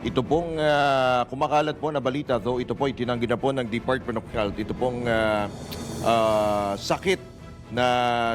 ito pong ah, kumakalat po na balita, though ito po ay tinanggi na po ng Department of Health, ito pong ah, ah, sakit na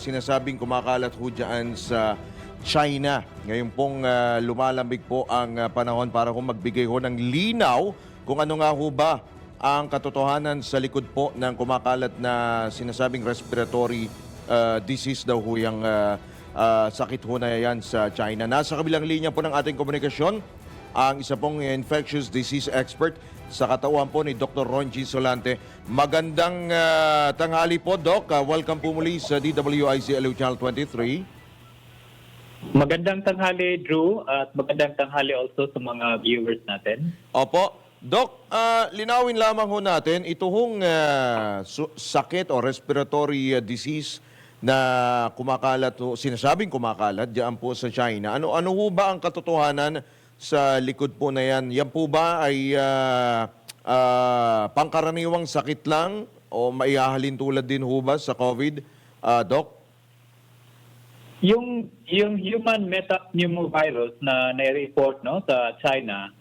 sinasabing kumakalat ho dyan sa China. Ngayon pong ah, lumalambig po ang ah, panahon para ho magbigay ho ng linaw kung ano nga ho ba ang katotohanan sa likod po ng kumakalat na sinasabing respiratory ah, disease daw ho yung ah, ah, sakit ho na yan sa China. Nasa kabilang linya po ng ating komunikasyon, ang isa pong infectious disease expert sa katawan po ni Dr. Ron G. Solante. Magandang ah, tanghali po, Doc. Ah, welcome po muli sa DWIC LU Channel 23. Magandang tanghali, Drew, at magandang tanghali also sa mga viewers natin. Opo. Doc, ah, linawin lamang ho natin, ito hong su- sakit o respiratory disease na kumakalat sinasabing kumakalat diyan po sa China. Ano ano ho ba ang katotohanan sa likod po na yan? Yan po ba ay ah, ah, pangkaraniwang sakit lang o maihahalin tulad din ho ba sa COVID, ah, Doc? Yung yung human metapneumovirus na nai-report no sa China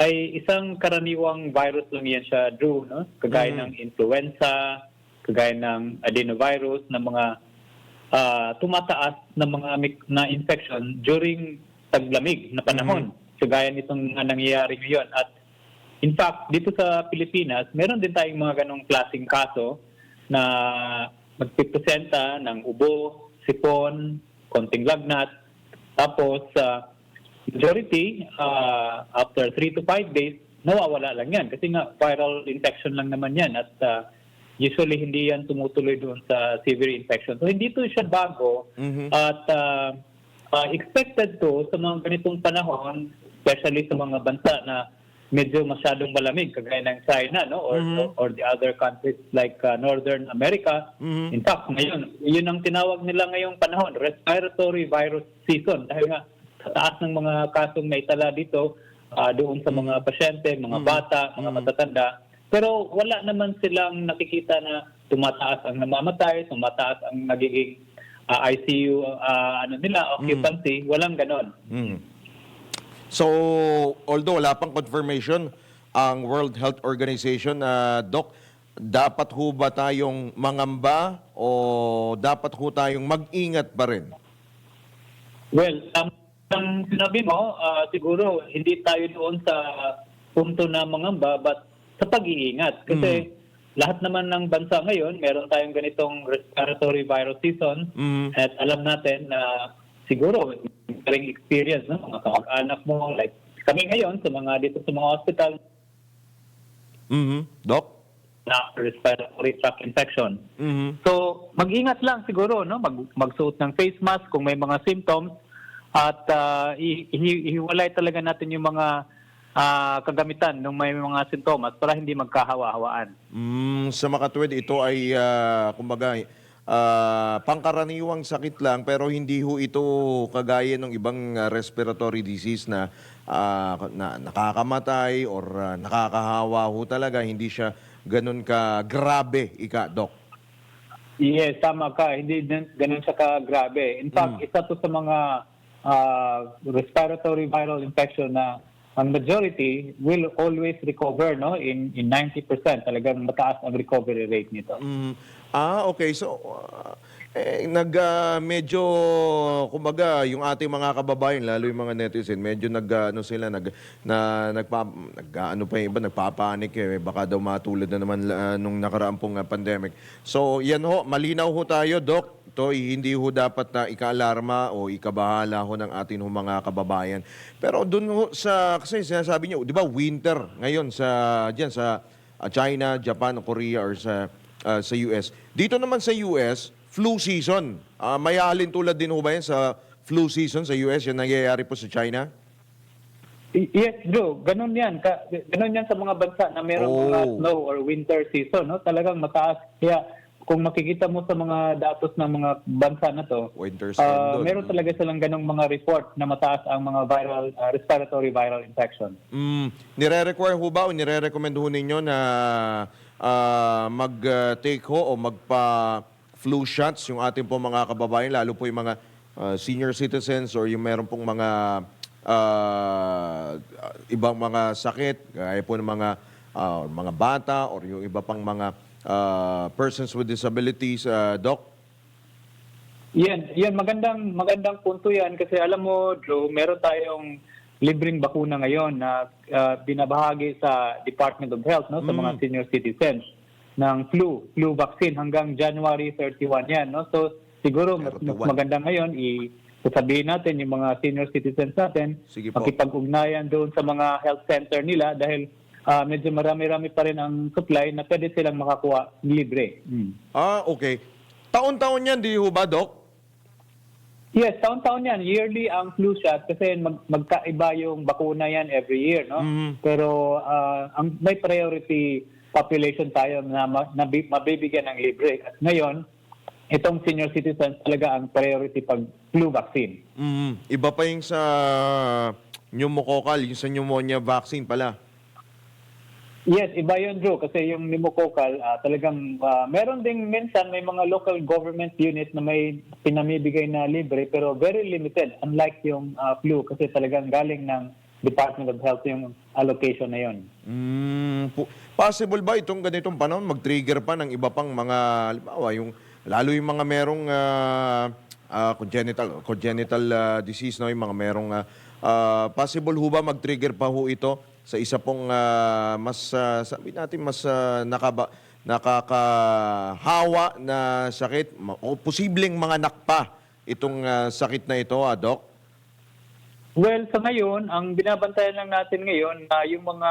ay isang karaniwang virus lang yan siya, Drew, no? Kagaya ng influenza, kagaya ng adenovirus na mga ah, tumataas na mga na infection during taglamig na panahon. Kagaya nitong nga nangyayari ngayon at In fact, dito sa Pilipinas, meron din tayong mga ganong klaseng kaso na magpipresenta ng ubo, sipon, konting lagnat. Tapos, sa majority, ah, after 3 to 5 days, nawawala lang yan. Kasi nga, viral infection lang naman yan. At ah, usually, hindi yan tumutuloy doon sa severe infection. So, hindi to siya bago. Mhm. At ah, ah, expected to sa mga ganitong panahon, especially sa mga bansa na medyo masyadong malamig, kagaya ng China, no? Or, Mhm. or the other countries like ah, Northern America. Mhm. In fact, ngayon, yun ang tinawag nila ngayong panahon, respiratory virus season. Dahil nga, sa taas ng mga kasong naitala dito, ah, doon sa mga pasyente, mga bata, mga matatanda. Pero wala naman silang nakikita na tumataas ang namamatay, tumataas ang nagiging ah, ICU ah, ano nila, occupancy. Walang ganon. Mm. So, although wala pang confirmation ang World Health Organization, na Doc, dapat ho ba tayong mangamba o dapat ho tayong mag-ingat pa rin? Well, um, ang sinabi mo, ah, siguro hindi tayo doon sa punto na mangamba but sa pag-iingat. Kasi lahat naman ng bansa ngayon, meron tayong ganitong respiratory virus season Mm. at alam natin na siguro ring experience no mga kamag-anak mo like kami ngayon sa mga dito sa mga hospital Mhm. Doc? na respiratory tract infection. Mhm. So, mag-ingat lang siguro, no? Mag magsuot ng face mask kung may mga symptoms at i- ihiwalay talaga natin yung mga ah, kagamitan ng may mga sintomas para hindi magkahawa-hawaan. Mm, sa makatwid, ito ay, ah, kumbaga, ah, pangkaraniwang sakit lang pero hindi ho ito kagaya ng ibang ah, respiratory disease na, ah, na nakakamatay or ah, nakakahawa ho talaga. Hindi siya ganun ka grabe, ika, Doc. Yes, tama ka. Hindi ganun siya ka-grabe. In fact, isa to sa mga ah, respiratory viral infection na ang majority will always recover no in in 90%. Talagang mataas ang recovery rate nito. Mm, ah, okay. So, ah, eh, nag, ah, medyo, kumbaga, yung ating mga kababayan, lalo yung mga netizen, medyo nag, ah, ano sila, nag, na, nagpa, nag, ah, ano pa yung iba, nagpapanik eh. Baka daw matulad na naman ah, nung nakaraang pong ah, pandemic. So, yan ho, malinaw ho tayo, Doc. Ito, hindi ho dapat na ikaalarma o ikabahala ho ng ating ho mga kababayan. Pero dun ho sa, kasi sinasabi niyo, di ba, winter ngayon sa, dyan sa ah, China, Japan, Korea, or sa uh, sa US. Dito naman sa US, flu season. Ah, may alin tulad din ho ba yan sa flu season sa US, yung nangyayari po sa China? Yes, Joe. Ganun yan. Ka- ganun yan sa mga bansa na mayroong Oh. mga snow or winter season. No? Talagang mataas. Kaya kung makikita mo sa mga datos ng mga bansa na to, Winter doon. meron talaga silang ganong mga report na mataas ang mga viral ah, respiratory viral infection. Mm, nire-require ho ba o nire-recommend ho ninyo na ah, mag-take ho o magpa-flu shots yung ating po mga kababayan, lalo po yung mga ah, senior citizens or yung meron pong mga ah, ibang mga sakit, gaya po ng mga ah, mga bata or yung iba pang mga ah, persons with disabilities, ah, Doc? Yan, yan magandang magandang punto yan kasi alam mo, Joe, meron tayong libreng bakuna ngayon na ah, binabahagi sa Department of Health no sa mga senior citizens ng flu, flu vaccine hanggang January 31 yan, no. So siguro mas, mas 31. maganda ngayon i sasabihin natin yung mga senior citizens natin makipag-ugnayan doon sa mga health center nila dahil ah, medyo marami-rami pa rin ang supply na pwede silang makakuha libre. Mm. Ah, okay. Taon-taon yan, di ho ba, Doc? Yes, taon-taon yan. Yearly ang flu shot kasi mag- magkaiba yung bakuna yan every year, no? Mhm. Pero ah, ang may priority population tayo na, ma- na bi- mabibigyan ng libre. At ngayon, itong senior citizens talaga ang priority pag flu vaccine. Mm, iba pa yung sa pneumococcal, yung sa pneumonia vaccine pala. Yes, iba yun, Drew. Kasi yung pneumococcal, ah, talagang ah, meron ding minsan may mga local government unit na may pinamibigay na libre pero very limited. Unlike yung ah, flu kasi talagang galing ng Department of Health yung allocation na yun. Mm, po- possible ba itong ganitong panahon mag-trigger pa ng iba pang mga, halimbawa, yung, lalo yung mga merong ah, ah, congenital, congenital ah, disease, no? yung mga merong, ah, ah, possible ho ba mag-trigger pa ho ito sa isa pong ah, mas, ah, sabi natin, mas ah, nakaba, nakakahawa na sakit, o posibleng mga nakpa itong ah, sakit na ito, ah, Doc? Well, sa ngayon, ang binabantayan lang natin ngayon na yung mga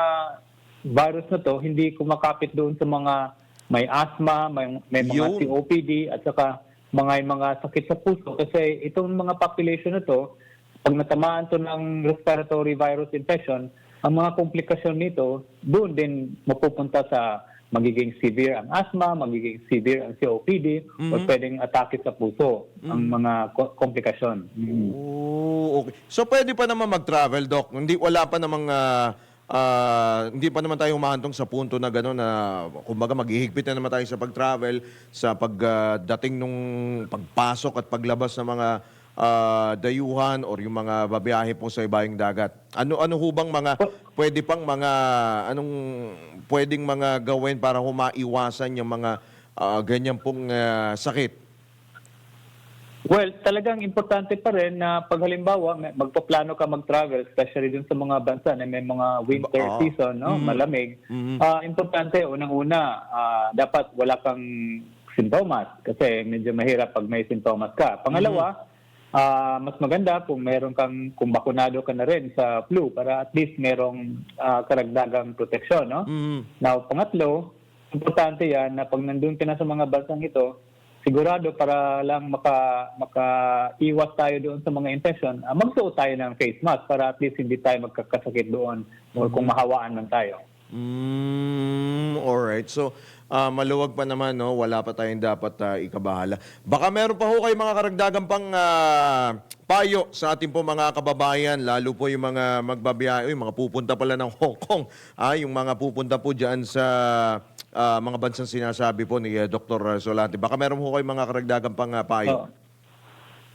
virus na to hindi kumakapit doon sa mga may asthma, may, may mga Yun. COPD at saka mga mga sakit sa puso kasi itong mga population na to pag natamaan to ng respiratory virus infection, ang mga komplikasyon nito doon din mapupunta sa magiging severe ang asthma, magiging severe ang COPD, o pwedeng atake sa puso ang mga ko- komplikasyon. Mm. Oh, okay. So pwede pa naman mag-travel, Doc. Hindi wala pa namang ah, ah, hindi pa naman tayo humahantong sa punto na gano'n na kumbaga maghihigpit na naman tayo sa pag-travel, sa pagdating nung pagpasok at paglabas ng mga ah, dayuhan or yung mga babiyahe po sa ibayang dagat. Ano ano ho bang mga pwede pang mga anong pwedeng mga gawin para humaiwasan yung mga ah, ganyan pong ah, sakit? Well, talagang importante pa rin na pag halimbawa magpaplano ka mag-travel, especially dun sa mga bansa na may mga winter Ah. season, no, malamig. Mhm. ah, importante unang-una, ah, dapat wala kang sintomas kasi medyo mahirap pag may sintomas ka. Pangalawa, ah, mas maganda kung meron kang kung bakunado ka na rin sa flu para at least merong ah, karagdagang proteksyon, no? Mhm. Now, pangatlo, importante yan na pag nandun ka na sa mga bansang ito, sigurado para lang maka, maka-iwas tayo doon sa mga infection, ah, magsuot tayo ng face mask para at least hindi tayo magkakasakit doon or kung mahawaan man tayo. Mm, alright. So, ah, maluwag pa naman, no? Wala pa tayong dapat ah, ikabahala. Baka meron pa ho kayo mga karagdagan pang ah, payo sa ating po mga kababayan, lalo po yung mga magbabiyahe, yung mga pupunta pala ng Hong Kong, ah, yung mga pupunta po dyan sa ah, mga bansang sinasabi po ni ah, Dr. Solante. Baka meron ho kayo mga karagdagan pang ah, payo. Oo.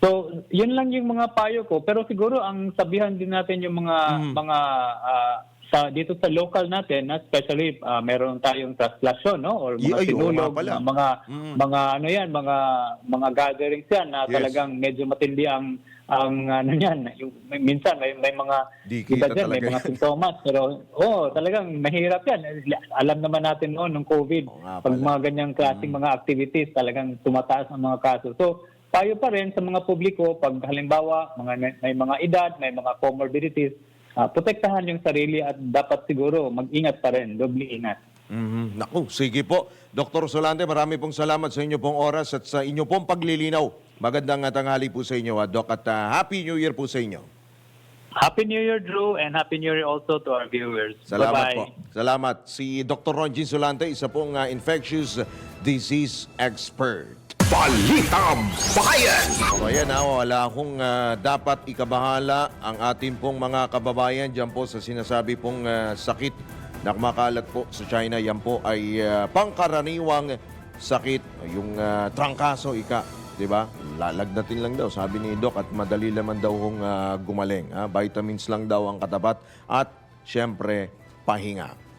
So, yun lang yung mga payo ko. Pero siguro ang sabihan din natin yung mga mga ah, sa dito sa local natin, na especially ah, meron tayong translasyon, no? Or mga ay, sinulog, pala. mga mga ano yan, mga mga gatherings yan na Yes. talagang medyo matindi ang ang ano yan, yung, may- minsan may, may mga iba dyan, may mga sintomas pero oh, talagang mahirap yan. Alam naman natin noon ng COVID, nga pag mga ganyang klaseng mga activities, talagang tumataas ang mga kaso. So, payo pa rin sa mga publiko, pag halimbawa, mga, may, may mga edad, may mga comorbidities, ah, protektahan yung sarili at dapat siguro mag-ingat pa rin, doble ingat. Mhm. Naku, sige po. Dr. Solante, marami pong salamat sa inyo pong oras at sa inyo pong paglilinaw. Magandang tanghali po sa inyo, ah, Doc, at ah, Happy New Year po sa inyo. Happy New Year, Drew, and Happy New Year also to our viewers. Salamat Bye-bye. po. Salamat. Si Dr. Ronjin Solante, isa pong ah, infectious disease expert. Balitang Bayan! So ayan na, wala akong ah, dapat ikabahala ang ating pong mga kababayan dyan po sa sinasabi pong ah, sakit na kumakalat po sa China. Yan po ay ah, pangkaraniwang sakit, yung ah, trangkaso ika, di ba? lalagnatin lang daw, sabi ni Doc, at madali naman daw kung gumaling. ah. vitamins lang daw ang katapat at syempre, pahinga.